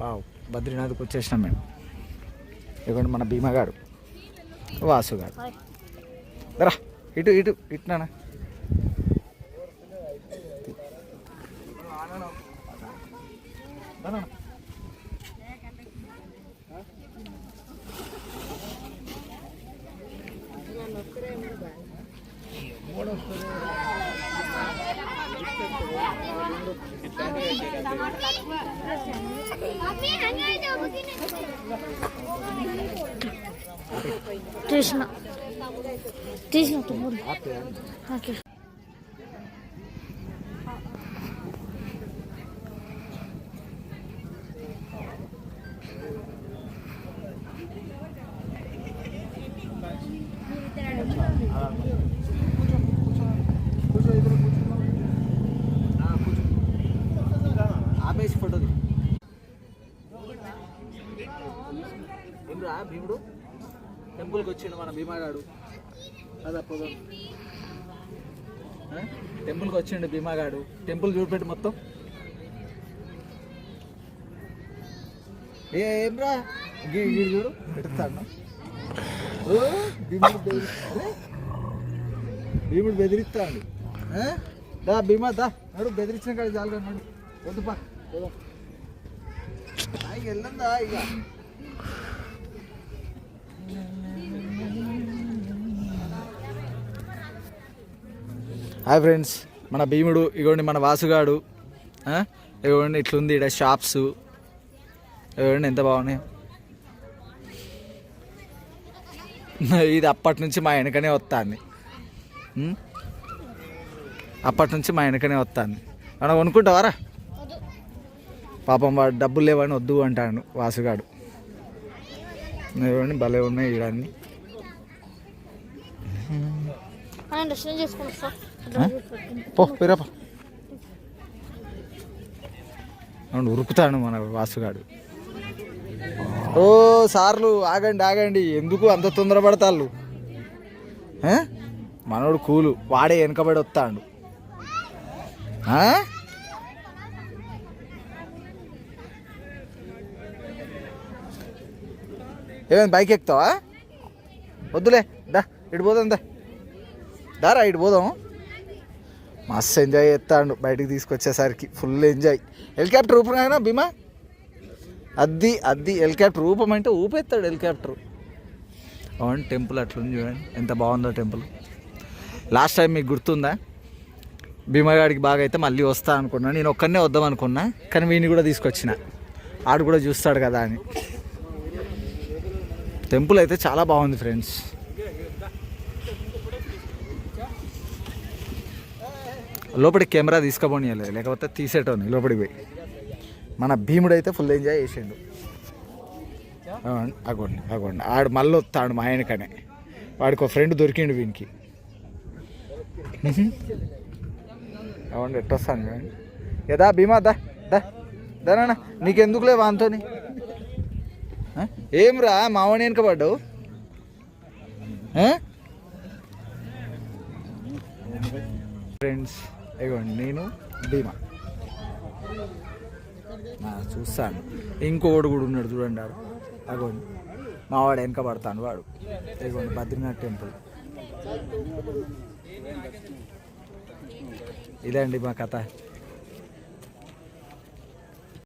Wow బద్రీనాథ్కి వచ్చేసినాం మేము. ఇవ్వండి మన భీమగాడు వాసుగాడు. రా ఇటు ఇటు ఇటు నాన్న. తీసిన తీసిన తమ్ముడు ఓకే కూర్చో ఇద్దరు కూర్చుందాం. ఆ, కూర్చో. ఆపేసి ఫోటోది ఏంద్రా భీముడు? టెంపుల్కి వచ్చిండు మన భీమాగాడు. అదా పోదాం. టెంపుల్కి వచ్చిండు భీమాగాడు. టెంపుల్ చూపెట్టి మొత్తం. ఏ ఏం రా? గీ చూడు. పెడతాను. భీముడు భీముడు బెదిరిస్తాడు. దా భీమా దా. నడు బెదిరించిన కాడ చాలు కానీ నడు. వద్దు వెళ్ళందా ఇక? హాయ్ ఫ్రెండ్స్ మన భీముడు ఇగోండి మన వాసుగాడు? ఇగోండి ఇట్లుంది ఇక్కడ షాప్స్ ఇగోండి ఎంత బాగున్నాయి. ఇది అప్పటి నుంచి మా వెనకనే వస్తుంది. అప్పటి నుంచి మా వెనకనే వస్తుంది. మనం కొనుక్కుంటావారా? పాపం వాడు డబ్బులు లేవని వద్దు అంటాడు వాసుగాడు. ఇవ్వండి భలే ఉన్నాయి ఇవన్నీ? పో పిరప ఉరుకుతాడు మన వాసుగాడు. ఓ సార్లు ఆగండి ఆగండి. ఎందుకు అంత తొందరపడతాళ్ళు? ఆ? మనోడు కూలు వాడే వెనకబడి వస్తాడు. ఆ? ఏమైంది? బైక్ ఎక్కుతావా? వద్దులే దా ఇటు పోదాం దా. దారా ఇటు పోదాం. మస్తు ఎంజాయ్ చేస్తాడు బయటికి తీసుకొచ్చేసరికి ఫుల్ ఎంజాయ్ హెలికాప్టర్ ఊపినా భీమా? అద్ది అద్ది హెలికాప్టర్ ఊపం అంటే ఊపేస్తాడు హెలికాప్టర్ అవును టెంపుల్ అట్లుంది చూడండి. ఎంత బాగుందో టెంపుల్ లాస్ట్ టైం మీకు గుర్తుందా? భీమగాడికి బాగా అయితే మళ్ళీ వస్తా అనుకున్నా. నేను ఒక్కనే వద్దాం అనుకున్నా కానీ వీని కూడా తీసుకొచ్చిన. ఆడు కూడా చూస్తాడు కదా అని. టెంపుల్ అయితే చాలా బాగుంది ఫ్రెండ్స్. లోపలికి కెమెరా తీసుకుపోనియలేదు లేకపోతే తీసేటోని లోపలికి పోయి. మన భీముడు అయితే ఫుల్ ఎంజాయ్ చేసిండు అగోండి అగోండి ఆడు మళ్ళీ వస్తాడు మా ఆయనకనే. వాడికి ఒక ఫ్రెండ్ దొరికిండు వీనికి. అవండి ఎట్టొస్తాను చూడండి భీమా దా దా. దానా నీకెందుకులే వాంతోని? ఏం రా మావని వెనక ఫ్రెండ్స్ ఇగోండి నేను భీమా. చూస్తాను. ఇంకోడు కూడా ఉన్నాడు చూడండి ఆడు. అగోండి మావాడు వెనక పడతాను వాడు. ఇగోండి బద్రీనాథ్ టెంపుల్. ఇదండి మా కథ.